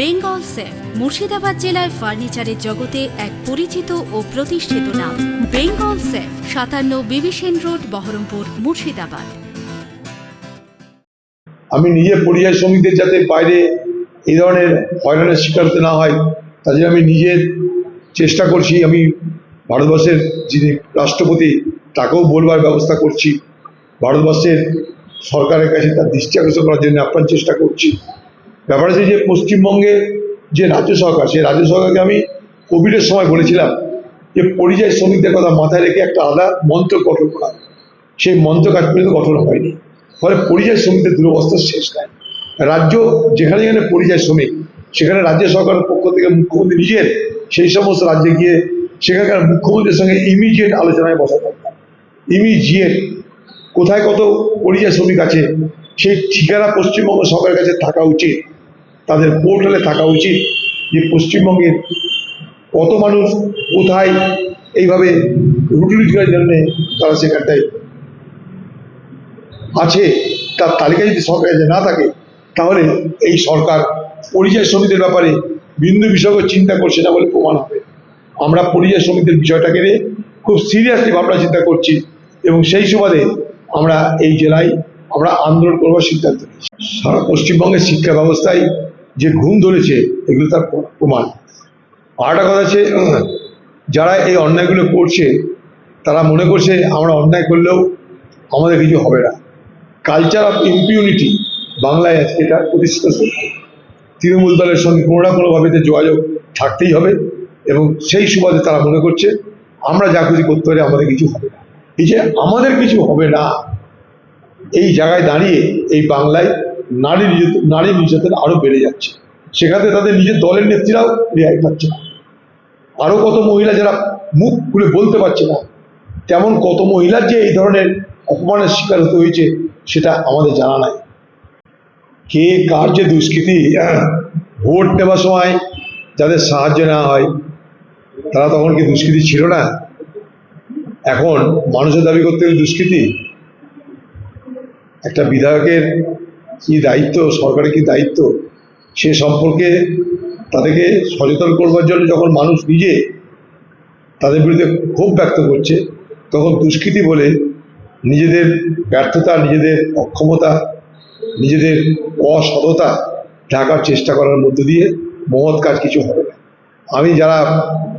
Bengal safe, Murshidabad জেলায় ফার্নিচারের জগতে এক পরিচিত ও প্রতিষ্ঠিত নাম। বেঙ্গল সেফ, সাতান্ন বিবিসেন রোড, বহরমপুর, মুর্শিদাবাদ। আমি নিজে পরিযায়ী শ্রমিকদের যাতে বাইরে এই ধরনের হয়রানের শিকার হতে না হয়, তার আমি নিজের চেষ্টা করছি, আমি ভারতবর্ষের যিনি রাষ্ট্রপতি, তাকেও বলবার ব্যবস্থা করছি। ভারতবর্ষের সরকারের কাছে তার দৃষ্টি আকর্ষণ করার জন্য আপ্রাণ চেষ্টা করছি। ব্যাপার আছে যে পশ্চিমবঙ্গে যে রাজ্য সরকার, সেই রাজ্য সরকারকে আমি কোভিডের সময় বলেছিলাম যে পরিযায়ী শ্রমিকদের কথা মাথায় রেখে একটা আলাদা মন্ত্র গঠন করা সেই মন্ত্র কাজ পর্যন্ত গঠন হয়নি। ফলে পরিযায়ী শ্রমিকদের দুরবস্থা শেষ নাই। রাজ্য যেখানে যেখানে পরিযায়ী শ্রমিক, সেখানে রাজ্য সরকারের পক্ষ থেকে মুখ্যমন্ত্রী নিজের, সেই সমস্ত রাজ্যে গিয়ে সেখানকার মুখ্যমন্ত্রীর সঙ্গে ইমিডিয়েট আলোচনায় বসা দরকার। ইমিডিয়েট কোথায় কত পরিযায়ী শ্রমিক আছে, সেই ঠিকানা পশ্চিমবঙ্গ সরকারের কাছে থাকা উচিত। তাদের পোর্টালে থাকা উচিত যে পশ্চিমবঙ্গের কত মানুষ, কোথায়, এইভাবে রুটি রোজগারের জন্য তারা সেখানটায় আছে। তার তালিকা যদি সরকারের না থাকে, তাহলে এই সরকার পরিযায়ী শ্রমিকদের ব্যাপারে বিন্দু বিষয়কে চিন্তা করছে না বলে প্রমাণ হবে। আমরা পরিযায়ী শ্রমিকদের বিষয়টাকে নিয়ে খুব সিরিয়াসলি ভাবনা চিন্তা করছি এবং সেই সুবাদে আমরা এই জেলায় আমরা আন্দোলন করবার সিদ্ধান্ত নিয়েছি। সারা পশ্চিমবঙ্গের শিক্ষা ব্যবস্থায় যে ঘুম ধরেছে, এগুলো তার প্রমাণ। আর একটা কথা আছে যারা এই অন্যায়গুলো করছে, তারা মনে করছে, আমরা অন্যায় করলেও আমাদের কিছু হবে না। কালচার অফ ইম্পিউনিটি বাংলায় আজকে এটা প্রতিষ্ঠিত সত্য তৃণমূল দলের সঙ্গে কোনো না কোনোভাবে যোগাযোগ থাকতেই হবে এবং সেই সুবাদে তারা মনে করছে, আমরা যা খুশি করতে পারি, আমাদের কিছু হবে না। এই যে আমাদের কিছু হবে না, এই জায়গায় দাঁড়িয়ে এই বাংলায় নারী নারী নির্যাতন আরও বেড়ে যাচ্ছে। সেখানে তাদের নিজের দলের নেত্রীরাও রেহাই পাচ্ছে না। আরও কত মহিলা যারা মুখ খুলে বলতে পারছে না, তেমন কত মহিলার যে এই ধরনের অপমানের শিকার হতে হয়েছে, সেটা আমাদের জানা নাই। কে, কার যে দুষ্কৃতি, ভোট নেওয়ার সময় যাদের সাহায্য নেওয়া হয়, তারা তখন কি দুষ্কৃতি ছিল না? এখন মানুষের দাবি করতে দুষ্কৃতি? একটা বিধায়কের কি দায়িত্ব, সরকারের কি দায়িত্ব? সে সম্পর্কে তাদেরকে সচেতন করবার জন্য যখন মানুষ নিজে তাদের বিরুদ্ধে ক্ষোভ ব্যক্ত করছে, তখন দুষ্কৃতি বলে নিজেদের ব্যর্থতা, নিজেদের অক্ষমতা, নিজেদের অসততা ঢাকার চেষ্টা করার মধ্য দিয়ে মহৎ কাজ কিছু হবে না। আমি যারা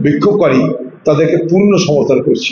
বিক্ষোভকারী, তাদেরকে পূর্ণ সমর্থন করছি।